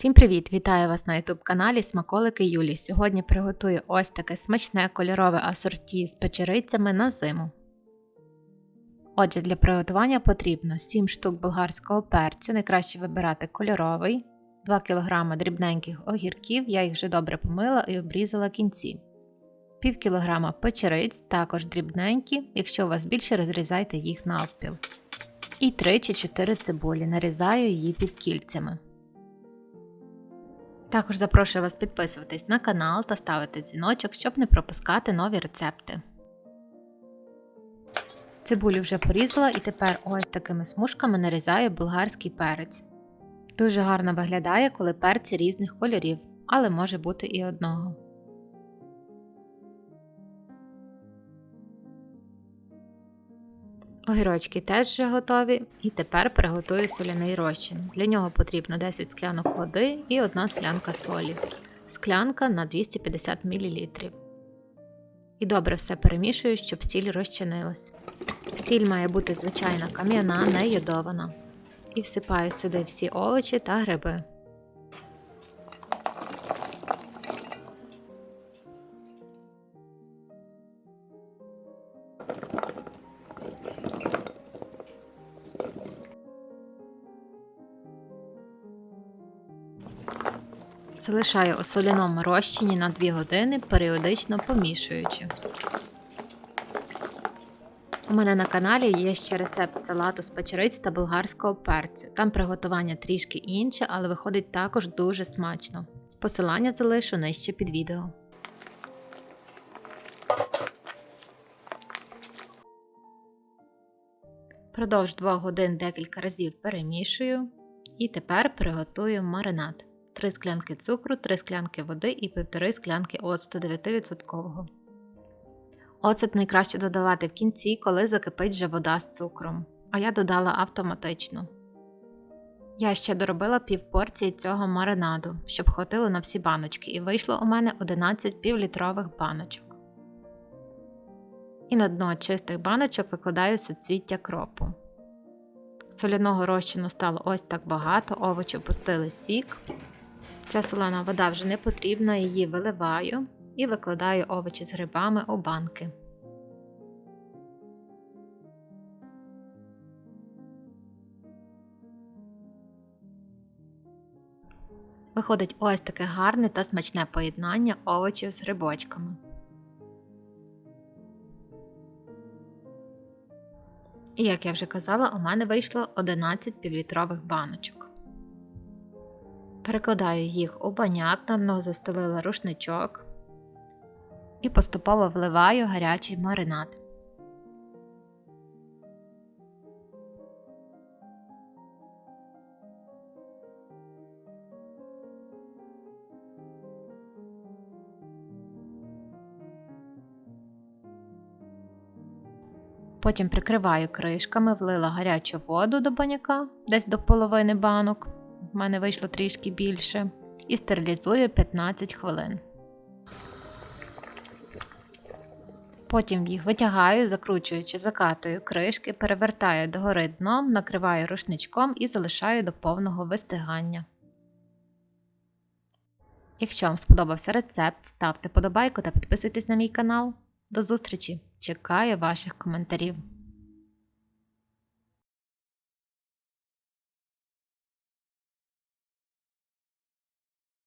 Всім привіт! Вітаю вас на youtube каналі Смаколики Юлі. Сьогодні приготую ось таке смачне кольорове асорті з печерицями на зиму. Отже, для приготування потрібно 7 штук болгарського перцю, найкраще вибирати кольоровий, 2 кг дрібненьких огірків, я їх вже добре помила і обрізала кінці, пів кілограма печериць, також дрібненькі, якщо у вас більше, розрізайте їх навпіл. І 3 чи 4 цибулі, нарізаю її півкільцями. Також запрошую вас підписуватись на канал та ставити дзвіночок, щоб не пропускати нові рецепти. Цибулю вже порізала і тепер ось такими смужками нарізаю болгарський перець. Дуже гарно виглядає, коли перці різних кольорів, але може бути і одного. Огірочки теж вже готові, і тепер приготую соляний розчин. Для нього потрібно 10 склянок води і 1 склянка солі. Склянка на 250 мл. І добре все перемішую, щоб сіль розчинилась. Сіль має бути звичайна кам'яна, не йодована. І всипаю сюди всі овочі та гриби. Залишаю у соляному розчині на 2 години, періодично помішуючи. У мене на каналі є ще рецепт салату з печериць та болгарського перцю. Там приготування трішки інше, але виходить також дуже смачно. Посилання залишу нижче під відео. Продовж 2 годин декілька разів перемішую. І тепер приготую маринад. 3 склянки цукру, 3 склянки води і 1,5 склянки оцту 9%. Оцет найкраще додавати в кінці, коли закипить вже вода з цукром, а я додала автоматично. Я ще доробила пів порції цього маринаду, щоб хватило на всі баночки, і вийшло у мене 11 півлітрових баночок. І на дно чистих баночок викладаю суцвіття кропу. Соляного розчину стало ось так багато, овочі пустили сік. Ця солена вода вже не потрібна, її виливаю і викладаю овочі з грибами у банки. Виходить ось таке гарне та смачне поєднання овочів з грибочками. І як я вже казала, у мене вийшло 11 півлітрових баночок. Перекладаю їх у баняк, на дно застелила рушничок і поступово вливаю гарячий маринад. Потім прикриваю кришками, влила гарячу воду до баняка, десь до половини банок. У мене вийшло трішки більше. І стерилізую 15 хвилин. Потім їх витягаю, закручуючи, закатую кришки, перевертаю догори дном, накриваю рушничком і залишаю до повного вистигання. Якщо вам сподобався рецепт, ставте подобайку та підписуйтесь на мій канал. До зустрічі! Чекаю ваших коментарів.